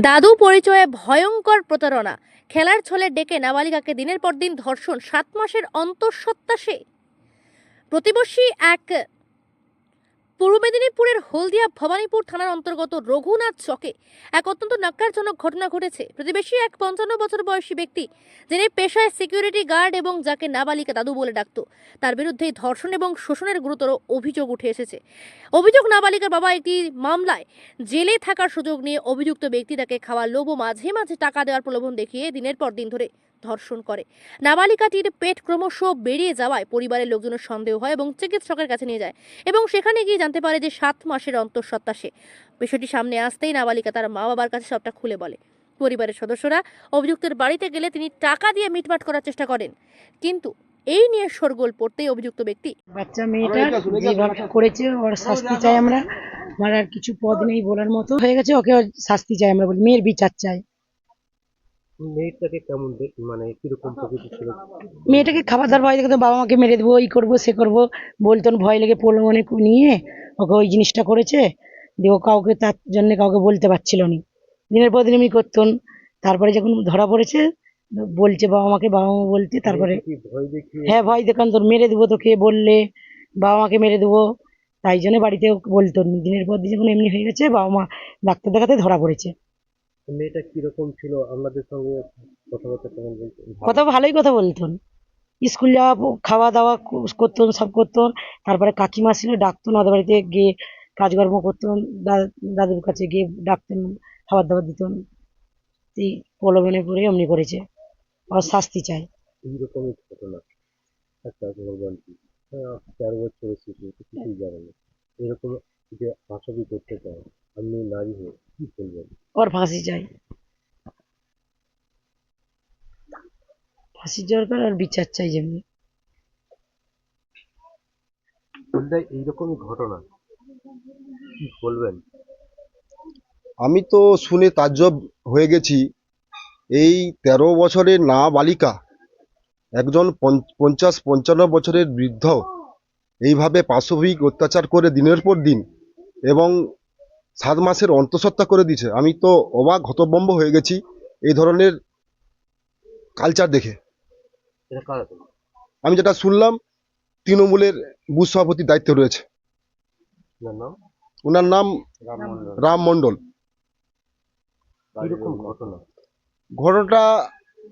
দাদু পরিচয়ে ভয়ঙ্কর প্রতারণা। খেলার ছলে ডেকে নাবালিকাকে দিনের পর দিন ধর্ষণ, সাত মাসের অন্তঃসত্ত্বা সে। প্রতিবশী এক পূর্ব মেদিনীপুরের হলদিয়া ভবানীপুর থানার অন্তর্গত রঘুনাথ চকে এক অত্যন্ত নাক্কারজনক ঘটনা ঘটেছে। প্রতিবেশী এক পঞ্চান্ন বছর বয়সী ব্যক্তি, যিনি পেশায় সিকিউরিটি গার্ড এবং যাকে নাবালিকা দাদু বলে ডাকতো, তার বিরুদ্ধে ধর্ষণ এবং শোষণের গুরুতর অভিযোগ উঠে এসেছে। অভিযোগ নাবালিকার বাবা একটি মামলায় জেলে থাকার সুযোগ নিয়ে অভিযুক্ত ব্যক্তি তাকে খাওয়ার লোভ মাঝে মাঝে টাকা দেওয়ার প্রলোভন দেখিয়ে দিনের পর দিন ধরে ধর্ষণ করে। নাবালিকাটির পেট ক্রমশ বেরিয়ে যাওয়ায় পরিবারের লোকজনের সন্দেহ হয় এবং চিকিৎসকের কাছে নিয়ে যায় এবং সেখানে গিয়ে জানতে পারে যে সাত মাসের অন্তঃসত্ত্বা সে। বিষয়টি সামনে আসতেই নাবালিকা তার মা বাবার কাছে সবটা খুলে বলে। পরিবারের সদস্যরা অভিযুক্তের বাড়িতে গেলে তিনি টাকা দিয়ে মিটমাট করার চেষ্টা করেন। কিন্তু এই নিয়ে শোরগোল পড়তেই অভিযুক্ত ব্যক্তি বাচ্চা মেয়েটা যেভাবে করেছে ওর শাস্তি চাই আমরা। আমার আর কিছু পদ নেই বলার মতো। হয়ে গেছে ওকে শাস্তি চাই আমরা বলি। মেয়ের বিচার চাই। মেয়েটাকে কেমন মানে কীরকম প্রকৃতি ছিল? মেয়েটাকে খাবার দাবার ভয় দেখতো বাবা মাকে মেরে দেবো এই করব সে করব। বলতো না, ভয় লেগে পড়ল মনে নিয়ে। ওকে ওই জিনিসটা করেছে। দিয়ে ও কাউকে তার জন্য কাউকে বলতে পারছিল না। দিনের পর দিন এমনি করতেন। তারপরে যখন ধরা পড়েছে বলছে বাবা মাকে বাবা মা বলতে তারপরে হ্যাঁ ভয় দেখান তোর মেরে দেবো তোকে বললে বাবা মাকে মেরে দেবো। তাই জন্য বাড়িতে বলতো দিনের পর দিন যখন এমনি হয়ে গেছে বাবা মা ডাক্তার দেখাতে ধরা পড়েছে। মেয়েটা কীরকম ছিল? আপনাদের সঙ্গে কথাবার্তা কেমন কথা ভালোই কথা বলতেন। স্কুল যাওয়া খাওয়া দাওয়া করতেন সব করতেন। তারপরে কাকিমা ছিল ডাকতেন ওদের বাড়িতে গিয়ে কাজকর্ম করতেন। দাদুর কাছে গিয়ে ডাকতেন। খাবার দাবার দিতেন এই প্রলোভনে পড়ে এমনি করেছে। ওর শাস্তি চাই। এইরকমই ঘটনা। একটা ভগবান তেরো বছরের শিশু কিছুই জানে না। এরকম যে আসামি করতে চায় আপনি নারী হয়ে কি বলবেন ওর ফাঁসি চাই। ফাঁসির দরকার আর বিচার চাই যেমনি। বলতে এইরকমই ঘটনা। কি বলবেন? আমি তো শুনে তাজ্জব হয়ে গেছি। এই তেরো বছরের না বালিকা একজন পঞ্চ- পঞ্চাশ পঞ্চান্ন বছরের বৃদ্ধ এইভাবে পাশবিক অত্যাচার করে দিনের পর দিন এবং সাত মাসের অন্তঃসত্ত্বা করে দিয়েছে। আমি তো অবাক হতবম্ব হয়ে গেছি এই ধরনের কালচার দেখে। এটা কারা তো আমি যেটা শুনলাম তৃণমূলের বুথ সভাপতির দায়িত্বে রয়েছে। ওনার নাম রাম মন্ডল মণ্ডল। ঘটনা? ঘটনাটা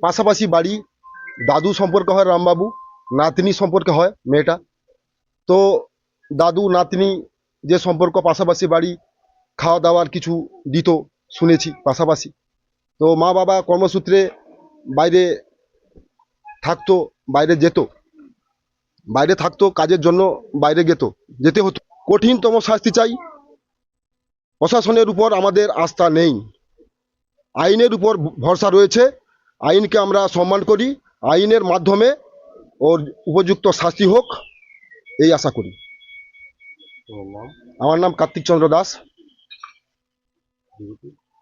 পাশাপাশি বাড়ি দাদু সম্পর্কে হয় রামবাবু নাতনি সম্পর্কে হয় মেয়েটা। তো দাদু নাতনি যে সম্পর্ক পাশাপাশি বাড়ি খাওয়া দাওয়ার কিছু দিত শুনেছি পাশাপাশি। তো মা বাবা কর্মসূত্রে বাইরে থাকতো বাইরে যেত। বাইরে থাকতো কাজের জন্য বাইরে যেত যেতে হতো। কঠিনতম শাস্তি চাই। প্রশাসনের উপর আমাদের আস্থা নেই। আইনের উপর ভরসা রয়েছে। আইনকে আমরা সম্মান করি। আইনের মাধ্যমে ওর উপযুক্ত শাস্তি হোক এই আশা করি। আমার নাম কার্তিক চন্দ্র দাস।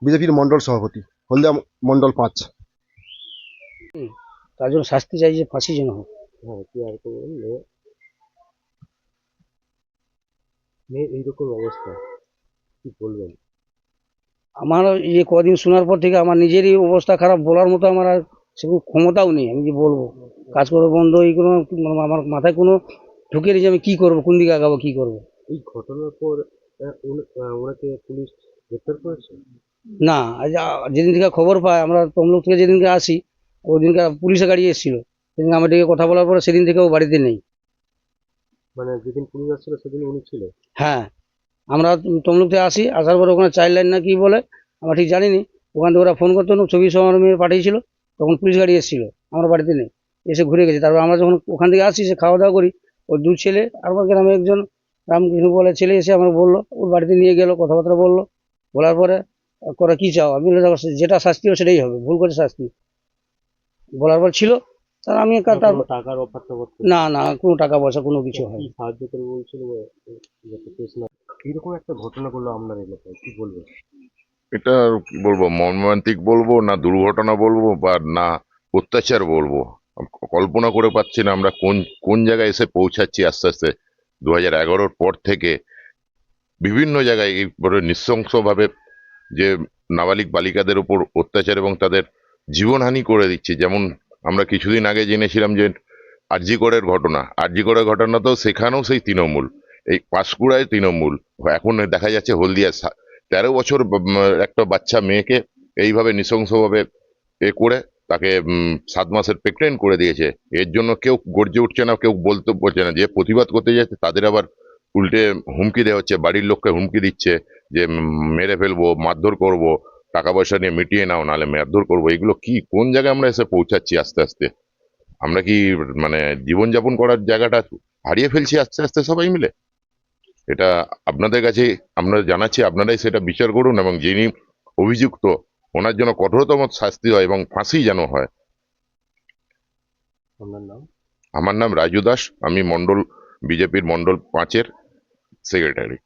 বিজেপির মণ্ডল সভাপতি হলদিয়া মণ্ডল পাঁচ। তার জন্য শাস্তি চাই যে ফাঁসি যেন হোক। হ্যাঁ এইরকম অবস্থা কি বলবেন? আমার এই কদিন শোনার পর থেকে আমার নিজেরই অবস্থা খারাপ বলার মতো আমার আর সেরকম ক্ষমতাও নেই আমি যে বলব? কাজ করব বন্ধ এই কোনো আমার মাথায় কোনো ঢুকে যে আমি কী করব কোন দিকে আগাবো কী করব? এই ঘটনার পর ওনাকে পুলিশ গ্রেপ্তার করেছে? না যেদিন থেকে খবর পাই আমরা তমলুক থেকে যেদিনকে আসি ওই দিনকে পুলিশে গাড়ি এসেছিল। সেদিন আমার দিকে কথা বলার পরে সেদিন থেকে ও বাড়িতে নেই। মানে যেদিন পুলিশ আসছিল সেদিন উনি ছিল হ্যাঁ। আমরা তমলুকতে আসি আসার পরে ওখানে চাইল্ড লাইন না কি বলে আমরা ঠিক জানিনি। ওখান থেকে ওরা ফোন করতো না ছবি মেয়ে পাঠিয়েছিল তখন পুলিশ গাড়ি এসেছিল আমার বাড়িতে নেই। এসে ঘুরে গেছে। তারপর আমরা যখন ওখান থেকে আসি সে খাওয়া দাওয়া করি ওর দু ছেলে আর আমার গ্রামে একজন রামকৃষ্ণ বলে ছেলে এসে আমার বলল ওর বাড়িতে নিয়ে গেলো কথাবার্তা বলল। বলার পরে করা কি চাও? আমি বললাম, "দেখো, যেটা শাস্তি হবে সেটাই হবে ভুল করে শাস্তি। বলার পর ছিল তার আমি টাকার? না না কোনো টাকা পয়সা কোনো কিছু হয় সাহায্য করে বলছিল? এইরকম একটা ঘটনা করল আপনার এলাকায়? কি বলবেন? এটা কি বলব, মর্মান্তিক বলব না দুর্ঘটনা বলব বা না অত্যাচার বলব? কল্পনা করে পাচ্ছি না আমরা কোন কোন জায়গায় এসে পৌঁছাচ্ছি আস্তে আস্তে। দু হাজার এগারোর পর থেকে বিভিন্ন জায়গায় এইভাবে নৃশংসভাবে যে নাবালিক বালিকাদের উপর অত্যাচার এবং তাদের জীবনহানি করে দিচ্ছে। যেমন আমরা কিছুদিন আগে জেনেছিলাম যে আরজিকরের ঘটনা। আরজিকরের ঘটনা তো সেখানেও সেই তৃণমূল। এই পাঁশকুড়ায় তৃণমূল। এখন দেখা যাচ্ছে হলদিয়া তেরো বছর একটা বাচ্চা মেয়েকে এইভাবে নৃশংসভাবে এ করে তাকে সাত মাসের প্রেগনেন্ট করে দিয়েছে। এর জন্য কেউ গর্জে উঠছে না, কেউ বলতে বলছে না। যে প্রতিবাদ করতে যাচ্ছে, তাদের আবার উল্টে হুমকি দেওয়া হচ্ছে, বাড়ির লোককে হুমকি দিচ্ছে যে মেরে ফেলব, মারধর করব টাকা পয়সা নিয়ে মিটিয়ে নাও, নাহলে মারধর করব। এগুলো কি, কোন জায়গায় আমরা এসে পৌঁছাচ্ছি আস্তে আস্তে? আমরা কি মানে জীবনযাপন করার জায়গাটা হারিয়ে ফেলছি আস্তে আস্তে সবাই মিলে? এটা আপনাদের কাছে আমরা জানাচ্ছি আপনারাই সেটা বিচার করুন এবং যিনি অভিযুক্ত ওনার জন্য কঠোরতম শাস্তি হয় এবং ফাঁসি যেন হয়। আমার নাম রাজু দাস আমি মন্ডল বিজেপির মন্ডল পাঁচের সেক্রেটারি